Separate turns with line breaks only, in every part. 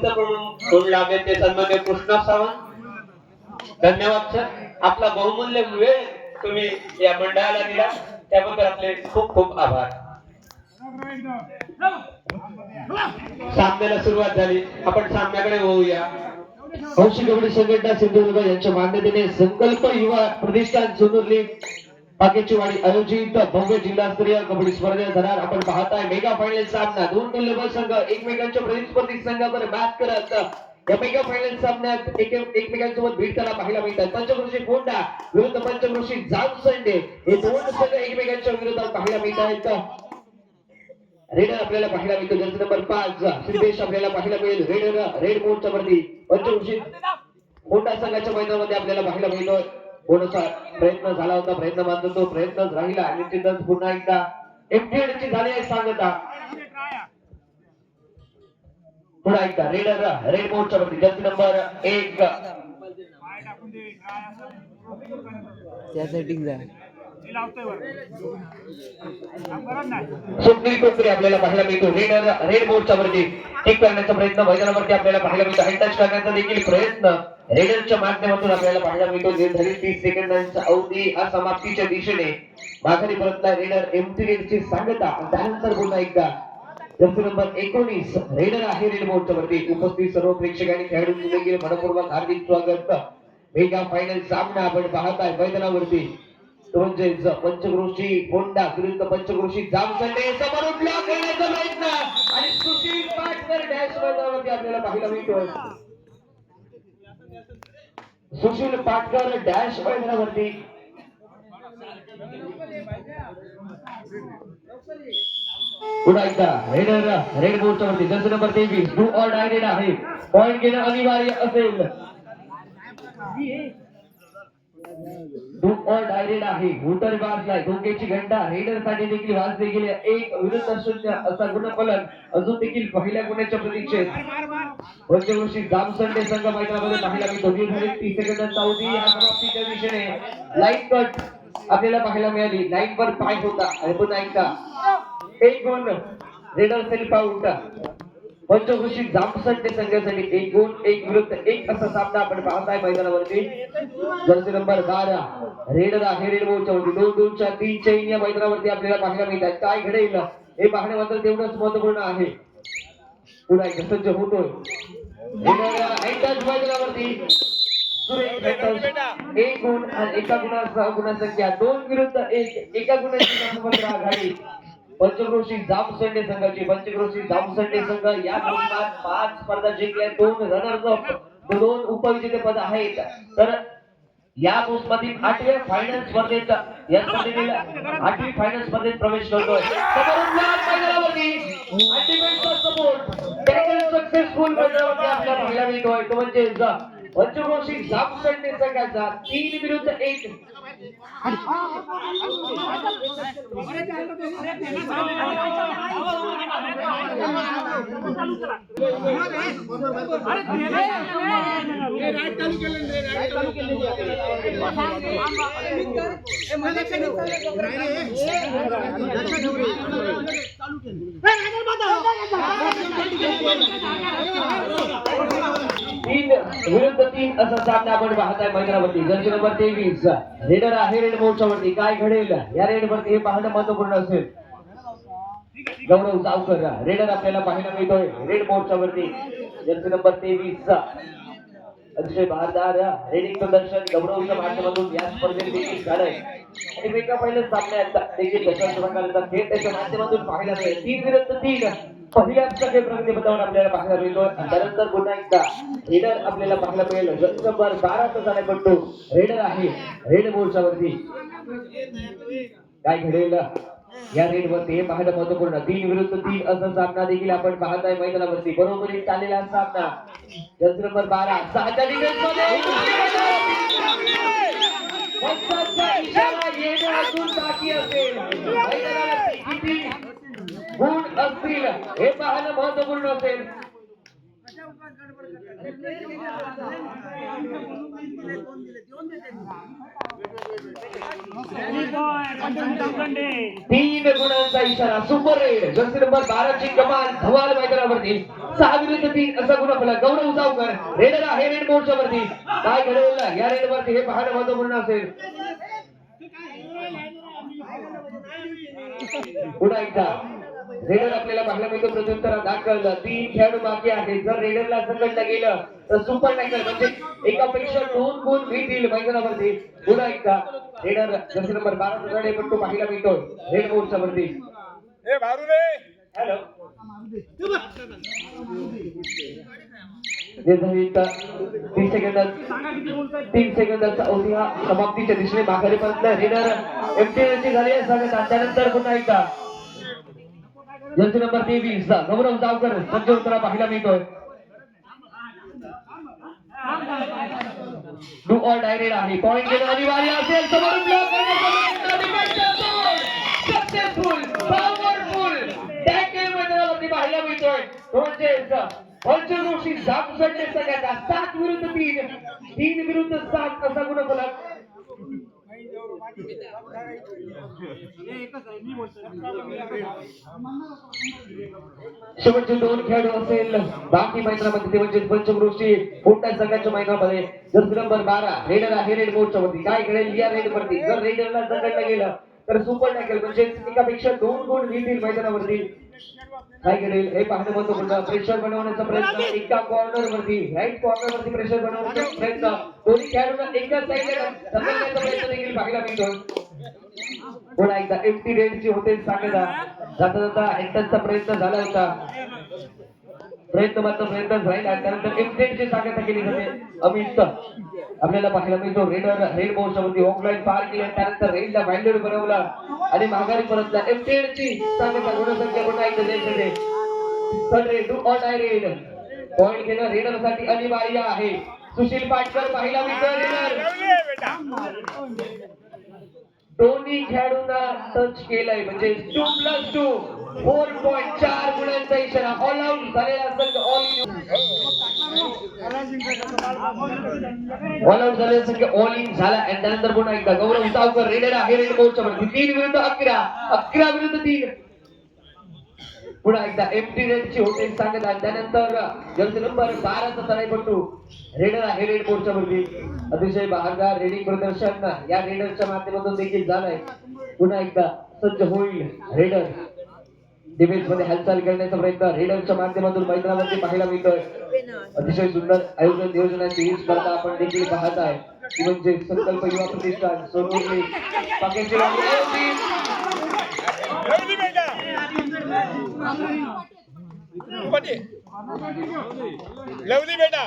शब्द पंतप्रमुख लागेल ते सन्मान्य कृष्णा सावंत. धन्यवाद सर. आपला बहुमूल्य वेळ तुम्ही या मंडळाला दिला. त्याबद्दल आपले खूप खूप आभार. सामन्याला सुरुवात झाली. आपण सामन्याकडे होऊया
हौशी कबड्डी संघटना सिंधुदुर्ग यांच्या मान्यतेने संकल्प युवा प्रतिष्ठान सोनूर लीग बाकीची पाकेचीवाडी आयोजित भव्य जिल्हास्तरीय कबड्डी स्पर्धेत जाणार. आपण पाहताय मेगा फायनल सामना. दोन तुल्यबळ संघ एकमेकांच्या प्रतिस्पर्धी संघावर मॅच करत. या मेगा फायनल सामन्यात एक एकमेकांसोबत भेट भेटताना पाहायला मिळतात. पंचकृषी फोंडा विरुद्ध पंचकृषी जाम संडे हे दोन संघ एकमेकांच्या विरोधात पाहायला मिळत आहेत रेडर आपल्याला पाहायला मिळतो. जर्सी नंबर पाच सिद्धेश आपल्याला पाहायला मिळेल. रेडर रेड मोडच्या वरती. पंचकृषी मोठा संघाच्या मैदानामध्ये आपल्याला पाहायला मिळतोय. थोडासा प्रयत्न झाला होता प्रयत्न मात्र तो प्रयत्नच राहिला आणि निश्चितच पुन्हा एकदा एमटीएड ची झाली आहे सांगता. पुन्हा एकदा रेडर रेड मोडच्या वरती जर्सी नंबर एक.
त्या सेटिंग जा.
स्वप्नील कोकरे आपल्याला पाहायला मिळतो. रेडर रेड बोर्डच्या वरती टिक करण्याचा प्रयत्न मैदानावरती आपल्याला पाहायला मिळतो. हँड टच करण्याचा देखील प्रयत्न. रेडरच्या माध्यमातून आपल्याला पाहायला मिळतो निर्धारित तीस सेकंदांच्या अवधी हा समाप्तीच्या दिशेने. माघारी परतला रेडर एमटीएलची सांगता त्यानंतर पुन्हा एकदा. जर्सी नंबर एकोणीस रेडर आहे रेड बोर्डच्या वरती. उपस्थित सर्व प्रेक्षक आणि खेळाडूंचे देखील मनपूर्वक हार्दिक स्वागत. मेगा फायनल सामना आपण पाहताय मैदानावरती. म्हणजेच पंचक्रोशी होंडा विरुद्ध पंचक्रोशी जामसंडे. समोर उठला करण्याचा प्रयत्न. आणि सुशील पाटकर डॅश मैदानावरती आपल्याला पाहायला मिळतोय. सुशील पाटकर डॅश मैदानावरती. पुन्हा एकदा रेडर रेड बोर्डच्या वरती. जर्सी नंबर तेवीस. डू ऑल डायरेड आहे. पॉइंट घेणं अनिवार्य असेल. डू ऑर डायरेड आहे. हुटर वाजलाय धोक्याची घंटा. रेडरसाठी देखील वाजले गेले एक विरुद्ध शून्य असा गुणफलक अजून देखील पहिल्या गुणाच्या प्रतीक्षेत. वरच्या पंचवर्षी जामसंडे संघ मैदानामध्ये पाहायला मिळतो झाले तीस सेकंदांचा अवधी या समाप्तीच्या दिशेने लाईन कट आपल्याला पाहायला मिळाली. लाईन वर पाय होता. आणि पुन्हा एक गुण raider self out Panchkrushi Jamsande संघासाठी एक गुण एक विरुद्ध एक असा सामना आपण पाहताय मैदानावरती. जर्सी नंबर बारा रेडर हे रेड बोलच्या वरती दोन दोनच्या तीन चैन या मैदानावरती आपल्याला पाहायला मिळतात. काय घडेल? हे पाहणे मात्र तेवढंच महत्त्वपूर्ण आहे. पुन्हा एकदा सज्ज होतोय. मैदानावरती. एक गुण आणि एका गुणासह गुणसंख्या. दोन विरुद्ध एक एका गुणाची आघाडी. पंचक्रोशी जामसंडे संघाची पंचक्रोशी जामसंडे संघ या मोसमात पाच स्पर्धा जिंकल्या दोन रनर्स अप दोन उपविजेते पद आहेत. तर या मोसमातील आठव्या फायनल स्पर्धेत या स्पर्धेतील आठवी फायनल स्पर्धेत प्रवेश करतोय. सक्सेसफुल आपल्याला पाहायला मिळतोय तो म्हणजे ज- पंचक्रोशी जामसंडे संघाचा तीन विरुद्ध एक चालू केलं तीन विरुद्ध तीन असा सामना आपण पाहताय मैदानावरती. जर्सी नंबर तेवीस. रेडर आहे रेड मोर्चावरती काय घडेल? या रेड वरती हे पाहणं महत्त्वपूर्ण असेल. गौरव जावकर रेडर आपल्याला पाहायला मिळतोय. रेड मोर्चावरती वरती. जर्सी नंबर तेवीस. अतिशय बहारदार रेडिंग प्रदर्शन गौरवच्या माध्यमातून या स्पर्धेत देखील झालंय. आणि वेगळ्या पहिल्या सामन्यात देखील तशाच प्रकारचा खेळ त्याच्या माध्यमातून पाहायला मिळेल. तीन विरुद्ध तीन. पहिल्याच खेळ प्रगती पथावर आपल्याला पाहायला मिळतो. त्यानंतर पुन्हा एकदा रेडर आपल्याला पाहायला मिळेल. जस्ट नंबर बाराचा पडतो रेडर आहे. रेड बोर्डच्या वरती काय घडेल? या रेड वरती हे पाहायला महत्त्वपूर्ण तीन विरुद्ध तीन असा सामना देखील आपण पाहताय मैदानावरती. बरोबरी चाललेला सामना. जस्ट नंबर बारा सहाच्या डिफेन्स पंचाचा इशारा येणं अजून बाकी असेल मैदानावरती किती गुण असतील हे पाहणं महत्त्वपूर्ण असेल. तीन गुणांचा इशारा सुपर रेड जर्सी नंबर बाराची कमान धवाल मैदानावरती. सहा विरुद्ध तीन असा गुण आपला. गौरव जावकर रेडर आहे रेड मोर्चा वरती काय घडवलं या रेड वरती हे पाहणं महत्त्वपूर्ण असेल. पुन्हा एकदा. रेडर आपल्याला पाहायला मिळतो. प्रत्युत्तर दाखल तीन खेळाडू बाकी आहे. जर रेडरला संकटला गेलं तर सुपर टॅकल म्हणजे एकापेक्षा दोन गुण मिळतील मैदानावरती पुन्हा एकदा. रेडर जर्सी नंबर बारा कडे पण तो पाहायला मिळतो. रेड मोर्चा वरती. हॅलो. तीन सेकंदात तीन सेकंदाचा अवधी हा समाप्तीच्या दिशेने माघारी परतला. रेडर एमटीएलची झाली आहे. सांगत त्यानंतर पुन्हा एकदा. जर्सी नंबर तेवीस गौरव जावकर. सज्ज उत्तरा पाहायला मिळतोय. डू ऑल डायरेक्ट आहे. पॉईंट घेणं अनिवार्य असेल. समोरून ब्लॉक सक्सेसफुल पॉवरफुल टॅकल मैदानावरती पाहायला मिळतोय. सात सगळ्याचा सात विरुद्ध तीन. तीन विरुद्ध सात. असा गुणफलक. शेवटचे दोन खेळाडू असेल. बाकी मैदानामध्ये ते म्हणजे पंचक्रोशी मोठ्या संघाच्या मैदानामध्ये? जर नंबर बारा रेडर आहे रेड मोर्चा वरती काय घडेल या रेड वरती जर रेडरला जगडलं गेलं तर सुपर टॅकल म्हणजे एकापेक्षा दोन गुण मिळतील मैदानावरती. काय घडेल हे पाहणं महत्त्वपूर्ण प्रेशर बनवण्याचा प्रयत्न. एका कॉर्नर वरती. राईट कॉर्नर वरती प्रेशर बनवण्याचा प्रयत्न. दोन्ही खेळाडूंना एकाच साईडला ढकलण्याचा प्रयत्न देखील पाहायला मिळतो. पुन्हा एकदा एमटी रेडची होते सांगता जाता जाता एकटाचा प्रयत्न झाला होता. प्रयत्न मात्र प्रयत्नच राहील आणि त्यानंतर एमटेडची सांगता केली जाते. अमित आपल्याला पाहायला मिळतो रेडर रेड बोर्डवरती ऑफलाईन पार केले. त्यानंतर रेडला व्हॅल्यूड बनवला आणि माघारी परतला एमटेडची सांगता गुणसंख्या पुन्हा एकदा द्यायचे पण raid do or die raid point घेणं रेडरसाठी अनिवार्य आहे. सुशील पाटकर पाहिला मिळतो रेडर दोन्ही खेळाडूंना टच केलंय. म्हणजे two plus two four point चार गुणांचा इशारा. ऑल आउट झालेला संघ ऑल ऑल आउट झालेला संघ ऑल इन झाला. आणि त्यानंतर पुन्हा एकदा. गौरव सावकर रेडर आहे रेड कोचच्या वरती तीन विरुद्ध अकरा. अकरा विरुद्ध तीन. पुन्हा एकदा. एमटी रेडची होते सांगत आहे. त्यानंतर जर्सी नंबर बाराचा तळाईपट्टू रेडर आहे रेड कोर्टच्या वरती. अतिशय बहारदार रेडिंग प्रदर्शन. या रेडरच्या माध्यमातून देखील झालंय. पुन्हा एकदा. सज्ज होईल. रेडर डिफेन्समध्ये हालचाल करण्याचा प्रयत्न. रेडरच्या माध्यमातून मैदानावरती पाहायला मिळतोय. अतिशय सुंदर आयोजन नियोजनाची ही स्पर्धा आपण देखील पाहत आहे. ती म्हणजे संकल्प युवा प्रतिष्ठान सोनवली पाकेचे
लावली बेटा. मध्ये लावली बेटा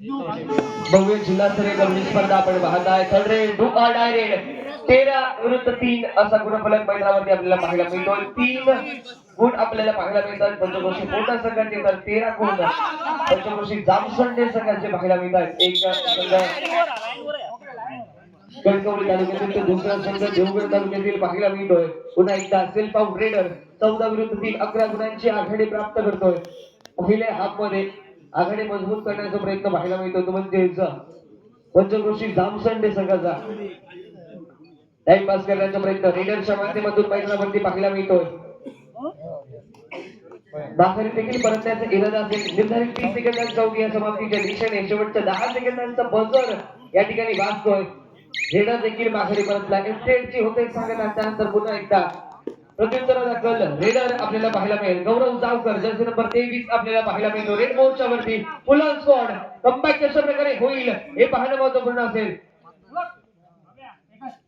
भव्य जिल्हास्तरीय कबड्डी स्पर्धा आपण पाहत आहे third raid do or die raid तेरा विरुद्ध तीन असा गुणफलक मैदानावरती आपल्याला पाहायला मिळतो तीन गुण आपल्याला पाहायला मिळतात. पंचक्रोशी मोठ्या संघाचे तर तेरा गुण. पंचक्रोशी जामसंडे संघाचे पाहायला मिळतात. एक संघ. कणकवली तालुक्यातील तर दुसरा संघ देवगड तालुक्यातील पाहायला मिळतोय. पुन्हा एकदा सेल्फ आउट रेडर. चौदा विरुद्ध तीन अकरा गुणांची आघाडी प्राप्त करतोय. पहिल्या हाफमध्ये आघाडी मजबूत करण्याचा प्रयत्न पाहायला मिळतो. तो म्हणजे पंचक्रोशी जामसंडे संघाचा टाइमपास करण्याचा प्रयत्न. रेडरच्या माध्यमातून मैदानावरती पाहायला मिळतोय. बाखरी देखील परतण्याचा इरादा असेल. निर्धारित तीस सेकंदांचा अवधी या समाप्तीच्या दिशेने शेवटच्या दहा सेकंदांचा बजर या ठिकाणी वाचतोय रेडर देखील माघारी परतला. एस्टेटची होते सांगत त्यानंतर पुन्हा एकदा प्रत्युत्तर कल रेडर आपल्याला पाहायला मिळेल. गौरव जावकर जर्सी नंबर तेवीस आपल्याला पाहायला मिळतो. रेड मोर्चा वरती फुल स्कॉड कमबॅक कशा प्रकारे होईल. हे पाहणं महत्त्वपूर्ण असेल.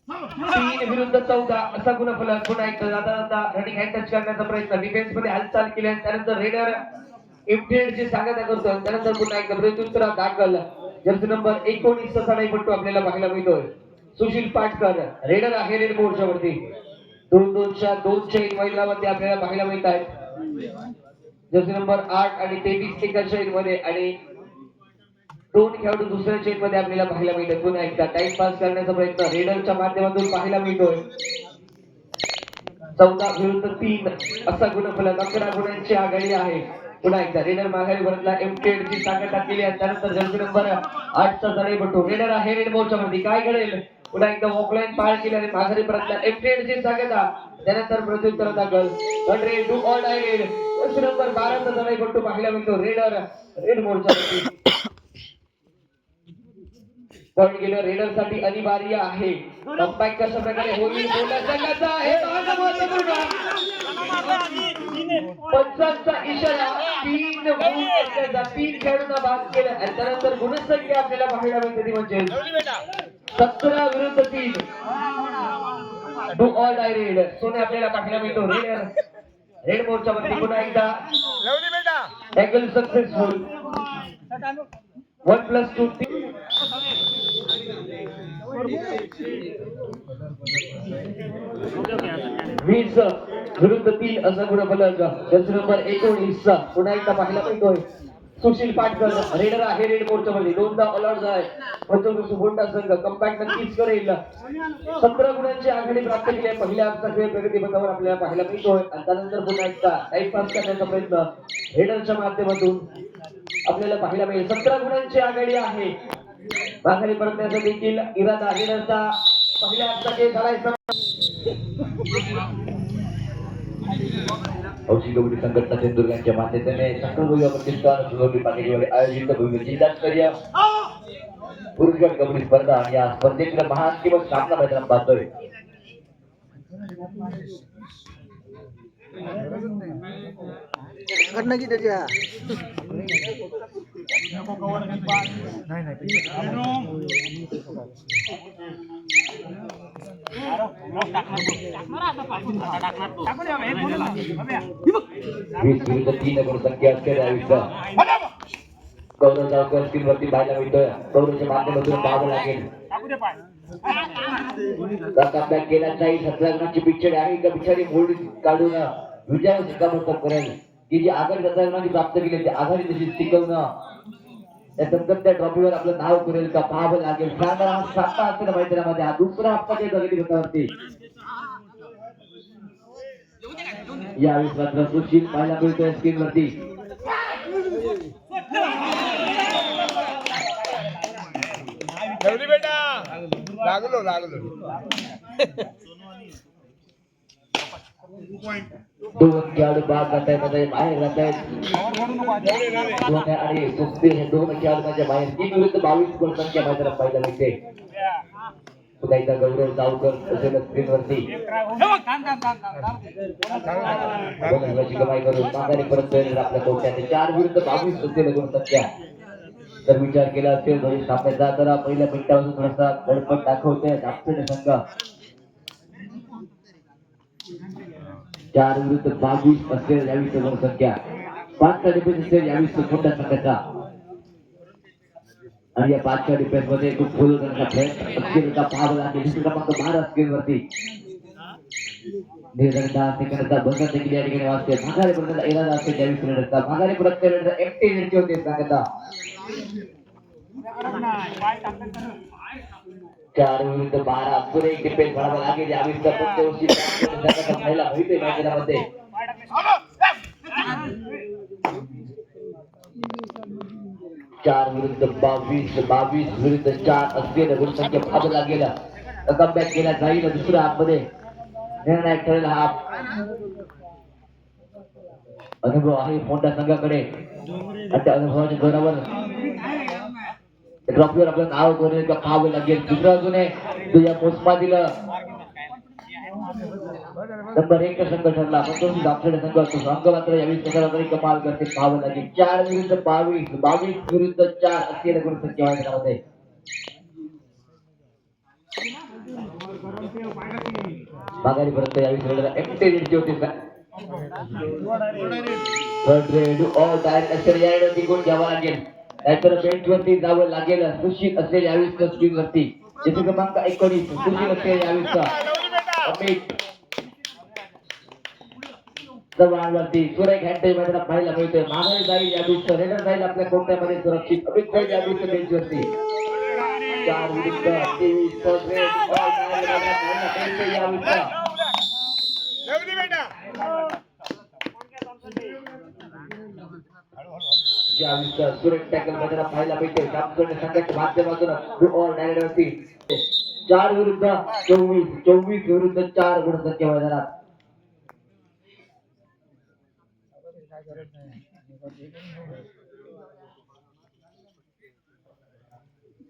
तीन विरुद्ध चौदा असा गुणफलक पुन्हा एकदा जाता जाता रनिंग हँड टच करण्याचा प्रयत्न. डिफेन्समध्ये हालचाल केली आणि त्यानंतर रेडर इम्प्रेडची सांगता करतो त्यानंतर पुन्हा एकदा प्रत्युत्तर दाखल. जर्सी नंबर एकोणीस पट्टू आपल्याला पाहायला मिळतोय. सुशील पाटकर रेडर आहे रेड मोर्चा वरती. दोन दोनच्या दोनच्या एक महिलामध्ये आपल्याला पाहायला मिळत आहेत जसे नंबर आठ आणि तेवीस एका चेन मध्ये आणि दोन खेळाडू दुसऱ्या चेन मध्ये आपल्याला पाहायला मिळतात पुन्हा एकदा टाइम पास करण्याचा प्रयत्न रेडरच्या माध्यमातून पाहायला मिळतोय. चौदा विरुद्ध तीन असा गुणफलक अकरा गुणांची आघाडी आहे. पुन्हा एकदा रेडर माघारी परतला एमटेड ची ताकद टाकलेली आहे. त्यानंतर जर्सी नंबर आठचा जडेपटू रेडर आहे रेड मोर्चा मध्ये. काय घडेल? पुन्हा एकदा ऑफलाईन पाळ केली आणि माघारी परतला. एमटेड ची ताकद. त्यानंतर प्रत्युत्तर दाखल hundred do or die raid jersey number बाराचा जडेपटू पाहायला मिळतो रेडर रेड मोर्चा पॉइंट गेलं. रेडरसाठी अनिवार्य आहे. कशा प्रकारे होईल? बोलण्याचा आहे. पंचांचा इशारा तीन गुण असल्याचा तीन खेळाडूंना बाद केलं. आणि त्यानंतर गुणसंख्या आपल्याला पाहायला मिळते ती म्हणजे सतरा विरुद्ध तीन. टू ऑल डाय रेड सोने आपल्याला पाहायला मिळतो. रेडर रेड मोर्चा वरती पुन्हा एकदा. Tackle successful one plus two वीस विरुद्ध तीन असं गुणफलक फलक नंबर एकोणीस पुन्हा एकदा पाहिला पाहिजे सुशील पाटकर रेडर आहे रेड मोर्चामध्ये दोनदा अलर्ट आहे. पंचवीस सुबोंडा संघ. कम्पॅक्ट नक्कीच करेल. सतरा गुणांची आघाडी प्राप्त केली आहे. पहिल्या आमचा खेळ प्रगतीपथावर आपल्याला पाहायला मिळतोय. आणि त्यानंतर पुन्हा एकदा टाईप पास करण्याचा प्रयत्न रेडरच्या माध्यमातून आपल्याला पाहायला मिळेल. सतरा गुणांची आघाडी आहे. माघारी परतण्याचा देखील इरादा रेडरचा पहिल्या आमचा खेळ झालाय.
औषधी कबड्डी संघटना सिंधुदुर्गाच्या मान्यतेने संकल्प प्रतिष्ठान सुगवली पातळीवर आयोजित भव्य जिल्हास्तरीय पुरुष गट कबड्डी स्पर्धा आणि या स्पर्धेतील महान किंवा सामना मैदान पाहतोय
कडनं की त्याच्या
वीस तीन गुणसंख्या असलेल्या आयुष्य गौरव जावकर पाहायला मिळतोय गौरवच्या माध्यमातून पाहावं लागेल केला नाही सतरा पिक्चर आहे का बिचारी मोडी काढून विजय शिकामोत्तर करेल की जी आघाडी गुणांची प्राप्त केली ती आघाडी तशी टिकवणं. त्या दमदम त्या ट्रॉफीवर आपलं नाव करेल का पाहावं लागेल. शानदार हा सातवा असेल मैदानामध्ये हा दुसरा हप्ता ते प्रगती होतावरती. यावेळेस मात्र सुशील पाहायला मिळतोय स्क्रीन वरती
बेटा. लागलो लागलो.
दोन खेळाडू बाद जात आहेत बाहेर जात आहेत आणि कुस्ती हे दोन खेळाडूंच्या बाहेर तीन विरुद्ध बावीस गुण संख्या मैदानात पाहायला मिळते पुन्हा एकदा गौरव जावकर असेल स्क्रीनवरती दोन कमाई करून माघारी परत येईल आपल्या कोट्यात चार विरुद्ध बावीस असेल गुण संख्या जर विचार केला असेल दोन्ही सामन्याचा तर पहिल्या मिनिटापासून थोडासा गडबड दाखवते दाखवते संघ चार विरुद्ध बावीस असेल यावीस संख्या पाचचा डिफेन्स असेल यावीस छोट्या संख्याचा आणि या पाचच्या डिफेन्समध्ये खूप फुल करण्याचा पाहावा लागेल. दुसरी क्रमांक बारा स्क्रीन वरती. दहा बंद देखील या ठिकाणी वाचते माघारी असते त्यावीस माघारी परत होते. सांगता. चार विरुद्ध बारा. पुढे एक डिफेन्स भरावा लागेल. यावीस महिला होईल मैदानामध्ये. चार विरुद्ध बावीस बावीस विरुद्ध चार असलेलं गुणसंख्या पाहावं लागेल कमबॅक केला जाईल दुसऱ्या हाफमध्ये निर्णायक ठरेल हा. अनुभव आहे मोठ्या संघाकडे. आणि त्या अनुभवाच्या जोरावर ट्रॉफीवर आपलं नाव करेल का पाहावं लागेल. दुसरं अजून आहे. तो या मोसमातील नंबर एक संघ ठरला पण तो संघ असतो संघ मात्र यावेळी स्वतःला तरी कमाल करते पाहावं लागेल. चार विरुद्ध बावीस बावीस विरुद्ध चार असलेल्या गुणसंख्या आहे. त्यामध्ये माघारी परत यावेळी एमटी रेडची होती. थर्ड रेड ऑल डायरेक्ट असेल रेड तिकून घ्यावा लागेल? नाहीतर बेंच वरती जावं लागेल सुशील असेल यावेळी स्क्रीन वरती जेथे क्रमांक एकोणीस सुशील असेल यावेळी अमित जवानवरती सुरेख मैदानात पाहायला मिळतोय माघारी जाईल यावेळी रेडर जाईल आपल्या कोणत्यामध्ये सुरक्षित अमित जाईल यावेळी बेंचवरती चार विरुद्ध तेवीस grade, all direct मैदानात पाहायला मिळतोय यावेळी
लवली बेटा
ज्यावेळेस सुरेख टॅकल पाहायला मिळते जामखेड संघाच्या माध्यमातून डू ऑल चार विरुद्ध चोवीस चोवीस विरुद्ध चार गुणसंख्या मैदानात.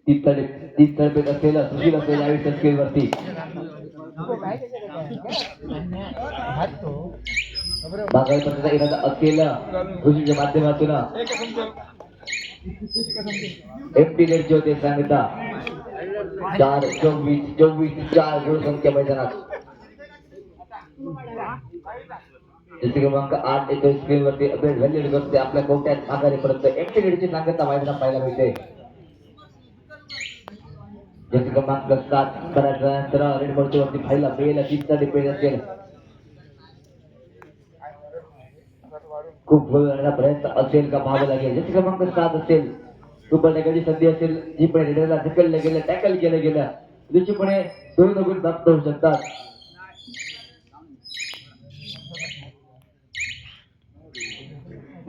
तीन तडे तीन तडपेट असलेलं सुशील असेल यावेळी स्केल वरती बागाई पद्धतीचा इरादा असलेलं सुशीलच्या माध्यमातून. एम टी नेटचे होते सांगता चार चोवीस चोवीस चार गुणसंख्या मैदानात. जसे क्रमांक आठ येतो स्क्रीन वरती अपडेट झालेली करते आपल्या कोट्यात आघाडीपर्यंत परत एम टी नेटची सांगता मैदानात पाहायला मिळते. जसे क्रमांक सात बऱ्याच वेळानंतर रेड बॉलच्या वरती पाहायला मिळेल तीनचा डिपेंड असेल खूप गोल प्रयत्न असेल का मागे लागेल? जसे क्रमांक सात असेल सुपर टॅकलची संधी असेल जी पण रेडरला ढकललं गेलं टॅकल केलं गेलं निश्चितपणे दोन गुण प्राप्त होऊ शकतात.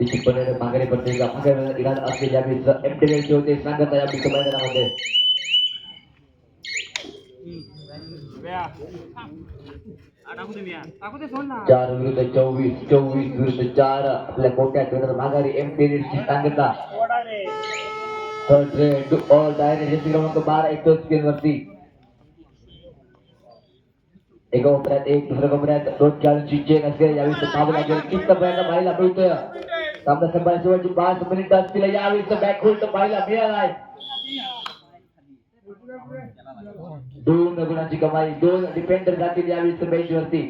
निश्चितपणे माघारी पडते का माघारी इरादा असलेल्या एम टी होते सांगत आहे आपली मैदानामध्ये चार विरुद्ध चोवीस चोवीस विरुद्ध चार. आपल्या कोट्यात विरुद्ध माघारी एम ची सांगता. ऑल डायरेक्ट क्रमांक बारा एक स्क्रीन वरती. एका कोपऱ्यात एक दुसऱ्या कोपऱ्यात दोन खेळाडूंची चेन असेल यावेळी सामना लागेल किस्त पर्यंत पाहायला मिळतोय. सामना संपायला शेवटची पाच मिनिट असतील यावेळी बॅक होल्ड पाहायला मिळालाय. दोन गुणांची कमाई दोन डिपेंडर जातील यावेळी बेंच वरती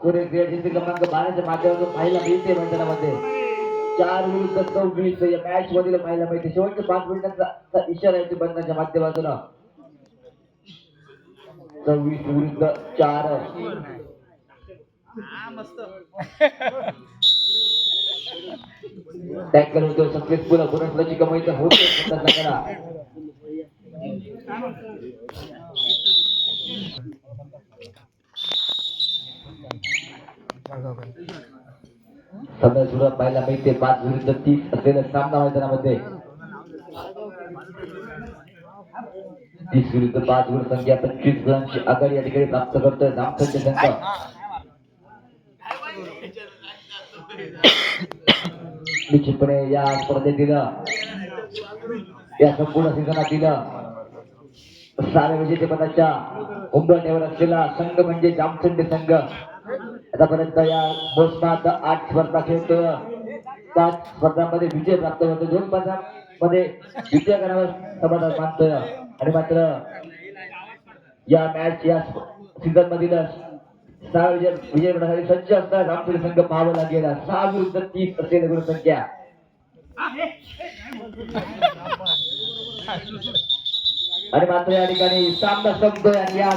पुढे क्रिएट क्रमांक बाराच्या माध्यमातून पाहायला मिळते मैदानामध्ये. चार विरुद्ध चौवीस या मॅच मधील पाहायला मिळते. शेवटच्या पाच मिनिटांचा इशारा आहे बंधनाच्या माध्यमातून. सव्वीस विरुद्ध चार. टॅकल होतो. सक्सेसफुल पुरस्काराची कमाई तर होते. सध्या सुरुवात विरुद्ध तीस सामना तीस विरुद्ध संख्या या ठिकाणी प्राप्त निश्चितपणे या स्पर्धेतील, या संपूर्ण सीझनातील सारे म्हणजे विजेतेपदाच्या उंबरठ्यावर असलेला संघ म्हणजे जामखंड संघ. आतापर्यंत या मोसमात आठ स्पर्धा खेळतो. पाच स्पर्धांमध्ये विजय प्राप्त होतो. दोन स्पर्धांमध्ये विजय करावा समाधान मानतोय आणि मात्र या मॅच या सीझन मधील सहा विजय विजय मिळण्यासाठी सज्ज असताना रामपूर संघ पाहावा लागेल. सहा विरुद्ध तीस असेल गुणसंख्या आणि मात्र या ठिकाणी सामना शब्द आणि या